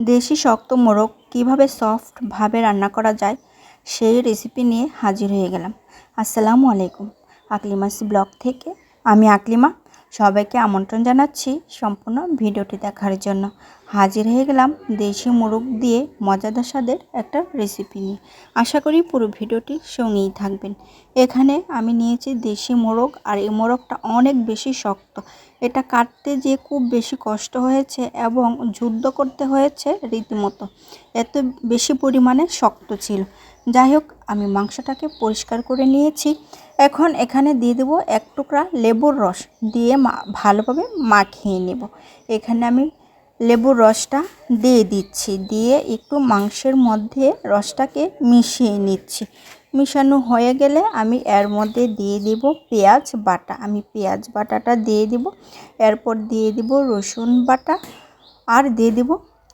দেশি শক্ত মোরগ কীভাবে সফটভাবে রান্না করা যায় সেই রেসিপি নিয়ে হাজির হয়ে গেলাম। আসসালামু আলাইকুম। আকলিমাস ব্লগ থেকে আমি আকলিমা। সবাইকে আমন্ত্রণ জানাচ্ছি সম্পূর্ণ ভিডিওটি দেখার জন্য। হাজির হয়ে গেলাম দেশি মোরগ দিয়ে মজাদার স্বাদের একটা রেসিপি নিয়ে। আশা করি পুরো ভিডিওটি সঙ্গেই থাকবেন। এখানে আমি নিয়েছি দেশি মোরগ আর এই মোরগটা অনেক বেশি শক্ত। এটা কাটতে যে খুব বেশি কষ্ট হয়েছে এবং যুদ্ধ করতে হয়েছে রীতিমতো। এত বেশি পরিমাণে শক্ত ছিল। যাই হোক, আমি মাংসটাকে পরিষ্কার করে নিয়েছি। এখন এখানে দিয়ে দেবো এক টুকরা লেবুর রস। দিয়ে ভালোভাবে মাখিয়ে নেব। এখানে আমি লেবুর রসটা দিয়ে দিচ্ছি। দিয়ে একটু মাংসের মধ্যে রসটাকে মিশিয়ে নিচ্ছি। মিশানো হয়ে গেলে আমি এর মধ্যে দিয়ে দিব পেঁয়াজ বাটা। আমি পেঁয়াজ বাটাটা দিয়ে দিব। এরপর দিয়ে দিব রসুন বাটা আর দিয়ে দিব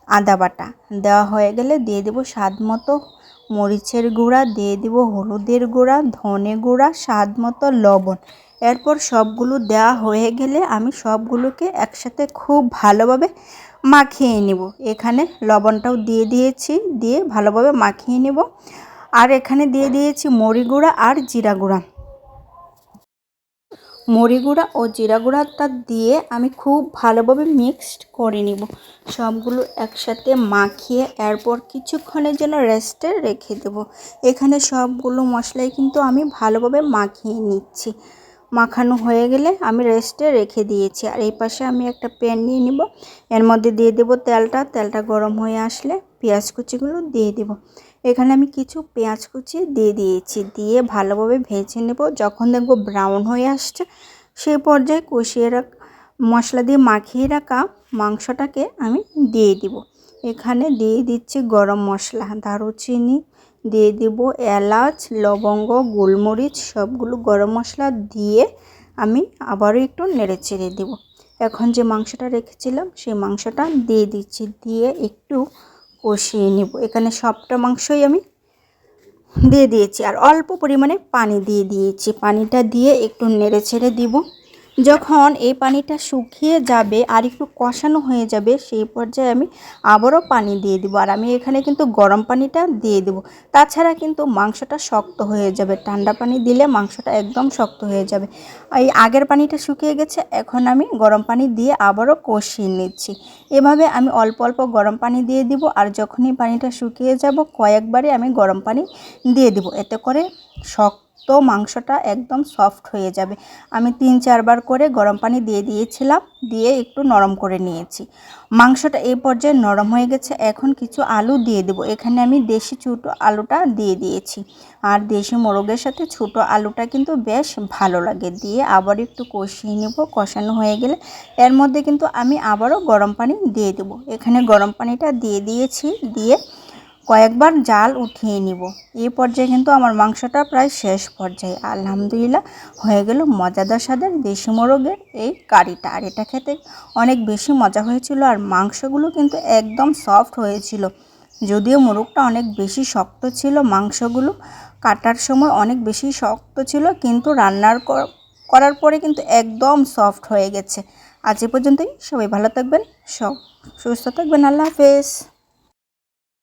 আদা বাটা। দেওয়া হয়ে গেলে দিয়ে দেব স্বাদ মতো মরিচের গুঁড়া, দিয়ে দিব হলুদের গুঁড়া, ধনে গুঁড়া, স্বাদ মতো লবণ। এরপর সবগুলো দেওয়া হয়ে গেলে আমি সবগুলোকে একসাথে খুব ভালোভাবে মাখিয়ে নেব। এখানে লবণটাও দিয়ে দিয়েছি, দিয়ে ভালোভাবে মাখিয়ে নেব। আর এখানে দিয়ে দিয়েছি মরি গুঁড়া আর জিরা গুঁড়া। মরি গুঁড়া ও জিরা গুঁড়াটা দিয়ে আমি খুব ভালোভাবে মিক্সড করে নিব। সবগুলো একসাথে মাখিয়ে এরপর কিছুক্ষণের জন্য রেস্টে রেখে দেব। এখানে সবগুলো মশলাই কিন্তু আমি ভালোভাবে মাখিয়ে নিচ্ছি। মাখানো হয়ে গেলে আমি রেস্টে রেখে দিয়েছি। আর এই পাশে আমি একটা প্যান নিয়ে নিব। এর মধ্যে দিয়ে দেব তেলটা। তেলটা গরম হয়ে আসলে পেঁয়াজ কুচিগুলো দিয়ে দেব। এখানে আমি কিছু পেঁয়াজ কুচি দিয়ে দিয়েছি। দিয়ে ভালোভাবে ভেজে নেব। যখন দেখব ব্রাউন হয়ে আসছে সেই পর্যায়ে কষিয়ে রাখ, মশলা দিয়ে মাখিয়ে রাখা মাংসটাকে আমি দিয়ে দিব। এখানে দিয়ে দিচ্ছি গরম মশলা। দারুচিনি দিয়ে দিব এলাচ, লবঙ্গ, গোলমরিচ, সবগুলো গরম মশলা দিয়ে আমি আবারও একটু নেড়ে চেড়ে দেবো। এখন যে মাংসটা রেখেছিলাম, সেই মাংসটা দিয়ে দিচ্ছি, দিয়ে একটু কষিয়ে নেব। এখানে সবটা মাংসই আমি দিয়ে দিয়েছি আর অল্প পরিমাণে পানি দিয়ে দিয়েছি। পানিটা দিয়ে একটু নেড়ে ছেড়ে দিব। যখন এই পানিটা শুকিয়ে যাবে আর একটু কষানো হয়ে যাবে, সেই পর্যায়ে আমি আবারও পানি দিয়ে দিব। আর আমি এখানে কিন্তু গরম পানিটা দিয়ে দেব। তাছাড়া কিন্তু মাংসটা শক্ত হয়ে যাবে। ঠান্ডা পানি দিলে মাংসটা একদম শক্ত হয়ে যাবে। এই আগের পানিটা শুকিয়ে গেছে, এখন আমি গরম পানি দিয়ে আবারও কষিয়ে নিচ্ছি। এভাবে আমি অল্প অল্প গরম পানি দিয়ে দিব আর যখনই পানিটা শুকিয়ে যাব, কয়েকবারই আমি গরম পানি দিয়ে দিব। এতে করে শক্ত তো মাংসটা একদম সফট হয়ে যাবে। আমি তিন চারবার করে গরম পানি দিয়ে দিয়েছিলাম, দিয়ে একটু নরম করে নিয়েছি। মাংসটা এই পর্যায়ে নরম হয়ে গেছে, এখন কিছু আলু দিয়ে দেবো। এখানে আমি দেশি ছোটো আলুটা দিয়ে দিয়েছি। আর দেশি মোরগের সাথে ছোট আলুটা কিন্তু বেশ ভালো লাগে। দিয়ে আবার একটু কষিয়ে নেব। কষানো হয়ে গেলে এর মধ্যে কিন্তু আমি আবারও গরম পানি দিয়ে দেবো। এখানে গরম পানিটা দিয়ে দিয়েছি, দিয়ে কয়েকবার জাল উঠিয়ে নিব। এই পর্যায়ে কিন্তু আমার মাংসটা প্রায় শেষ পর্যায়ে। আলহামদুলিল্লাহ, হয়ে গেল মজাদার স্বাদের দেশি মোরগের এই কারিটা। আর এটা খেতে অনেক বেশি মজা হয়েছিল আর মাংসগুলো কিন্তু একদম সফট হয়েছিল। যদিও মোরগটা অনেক বেশি শক্ত ছিল, মাংসগুলো কাটার সময় অনেক বেশি শক্ত ছিল, কিন্তু রান্নার করার পরে কিন্তু একদম সফট হয়ে গেছে। আজ এ পর্যন্তই। সবাই ভালো থাকবেন, সব সুস্থ থাকবেন। আল্লাহ হাফেজ।